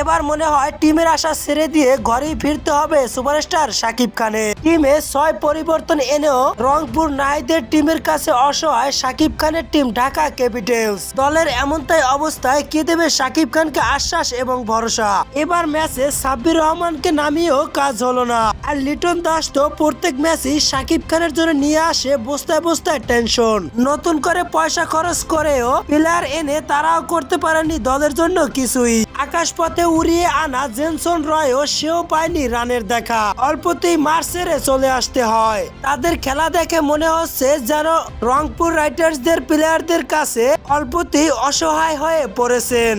এবার মনে হয় টিমের আশা ছেড়ে দিয়ে ঘরেই ফিরতে হবে সুপারস্টার সাকিব খানের। টিমে ছয় পরিবর্তন এনেও রংপুর নাইদের টিমের কাছে অসহায় সাকিব খানের টিম ঢাকা ক্যাপিটালস। দলের এমনটাই অবস্থায় কে দেবে সাকিব খানকে আশ্বাস এবং ভরসা? এবার ম্যাচে সাব্বির রহমানকে নামিয়েও কাজ হলো না। আর লিটন দাস তো প্রত্যেক ম্যাচই সাকিব খানের জন্য নিয়ে আসে বস্তায় বস্তায় টেনশন। নতুন করে পয়সা খরচ করেও প্লেয়ার এনে তারাও করতে পারেনি দলের জন্য কিছুই। আকাশ পথে উড়িয়ে আনা জেনসন রয়ও সেও পায়নি রানের দেখা। অল্পতেই মার সেরে চলে আসতে হয়। তাদের খেলা দেখে মনে হচ্ছে যেন রংপুর রাইটার্সদের প্লেয়ারদের কাছে অল্পতেই অসহায় হয়ে পড়েছেন।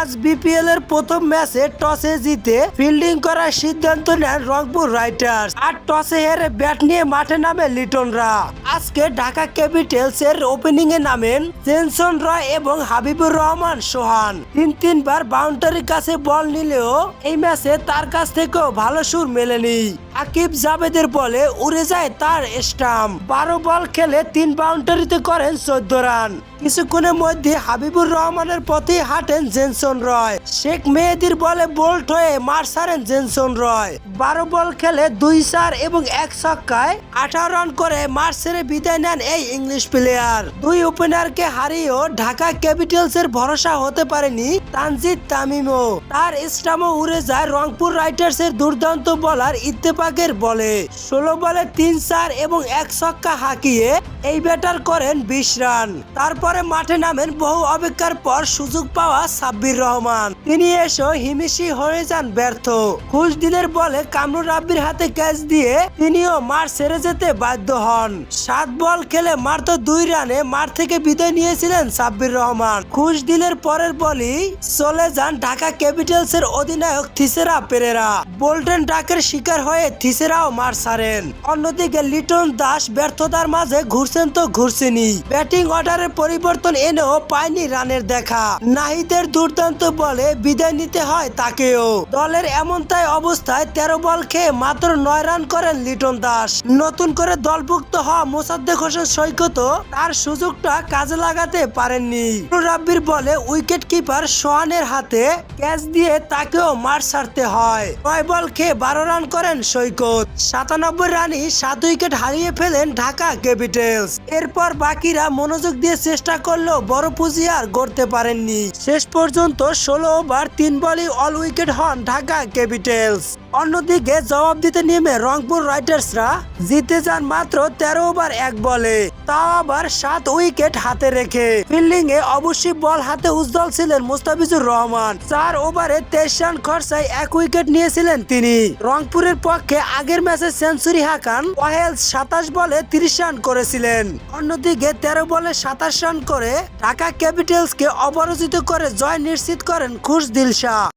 আজ বিপিএল এর প্রথম ম্যাচে টসে জিতে ফিল্ডিং করার সিদ্ধান্ত নেন রংপুর রাইটার্স। আর টসে হেরে ব্যাট নিয়ে মাঠে নামে লিটনরা। আজকে ঢাকা ক্যাপিটালস এর ওপেনিং এ নামেন জেনসন রয় এবং হাবিবুর রহমান সোহান। তিন তিনবার বাউন্ডারির কাছে বল নিলেও এই ম্যাচে তার কাছ থেকেও ভালো সুর মেলেনি। আকিব জাবেদের বলে উড়ে যায় তার স্টাম্প। বারো বল খেলে তিন বাউন্ডারিতে করেন চোদ্দ রান। কিছুক্ষণের মধ্যে হাবিবুর রহমানের পথে হাঁটেন জেনসন রয়। শেখ মেহেদির বলে বোল্ট হয়ে মার সারেন জেনসন রয়। বারো বল খেলে দুই চার এবং এক ছক্কায় আঠারো রান করে মার সেরে বিদায় নেন এই ইংলিশ প্লেয়ার। দুই ওপেনারকে হারিয়েও ঢাকা ক্যাপিটালস এর ভরসা হতে পারেনি তানজিদ তামিমও। তার স্টামও উড়ে যায় রংপুর রাইটার্স এর দুর্দান্ত বলার ইত্তেফাকের বলে। ষোলো বলে তিন চার এবং এক ছক্কা হাঁকিয়ে এই ব্যাটার করেন বিশ রান। তারপরে মাঠে নামেন বহু অপেক্ষার পর সুযোগ পাওয়া সাব্বির রহমান। তিনি এসো হিমিশি হয়ে যান ব্যর্থ খুশদিনের বলে কামরুল রাব্বির হাতে ক্যাচ দিয়ে তিনিও মার সেরে যেতে বাধ্য হন। সাত বল খেলে মাত্র দুই রানে মাঠ থেকে বিদায় নিয়েছিলেন সাব্বির রহমান। খুশ দিলের পরের বলই চলে যান ঢাকা ক্যাপিটালস এর অধিনায়ক থিসেরা পেরেরা। বোল্টেন ডাকের শিকার হয়ে থিসেরাও মার ছাড়েন অন্যদিকে লিটন দাস ব্যর্থতার মাঝে ঘুরছেন তো ঘুরছেনি ব্যাটিং অর্ডারের পরিবর্তন এনেও পায়নি রানের দেখা। নাহিদের দুর্দান্ত বলে বিদায় নিতে হয় তাকেও। দলের এমনটাই অবস্থায় তেরো বল খেয়ে মাত্র নয় রান করেন লিটন দাস। নতুন করে দলভুক্ত হওয়া মোসাদ্দেক হোসেন সৈকত তার সুযোগটা কাজে লাগাতে পারেননি। রাব্বির বলে উইকেট কিপার সোহানের হাতে ক্যাচ দিয়ে তাকেও মার ছাড়তে হয়। নয় বল খেয়ে বারো রান করেন সৈকত। সাতানব্বই রানই সাত উইকেট হারিয়ে ফেলেন ঢাকা ক্যাপিটালস। এরপর বাকিরা মনোযোগ দিয়ে চেষ্টা করলেও বড় পুঁজি আর গড়তে পারেননি। শেষ পর্যন্ত ষোলো ওভার, তিন বলই অল উইকেট হন ঢাকা ক্যাপিটালস অন্যদিকে জবাব দিতে নেমে রংপুর রাইটার্সরা জিতে যান মাত্র তেরো ওভার, এক বলে। তাও আবার সাত উইকেট হাতে রেখে। ফিল্ডিং এ অবশ্যই বল হাতে উজ্জ্বল ছিলেন মুস্তাফিজুর রহমান। চার ওভারে তেইশ রান খরচায় এক উইকেট নিয়েছিলেন তিনি। রংপুরের পক্ষে আগের ম্যাচে সেঞ্চুরি হাঁকান ওয়াহেল সাতাশ বলে তিরিশ রান করেছিলেন। অন্যদিকে তেরো বলে সাতাশ রান করে ঢাকা ক্যাপিটালসকে অপরাজিত করে জয় নিশ্চিত করেন খুশ দিলশা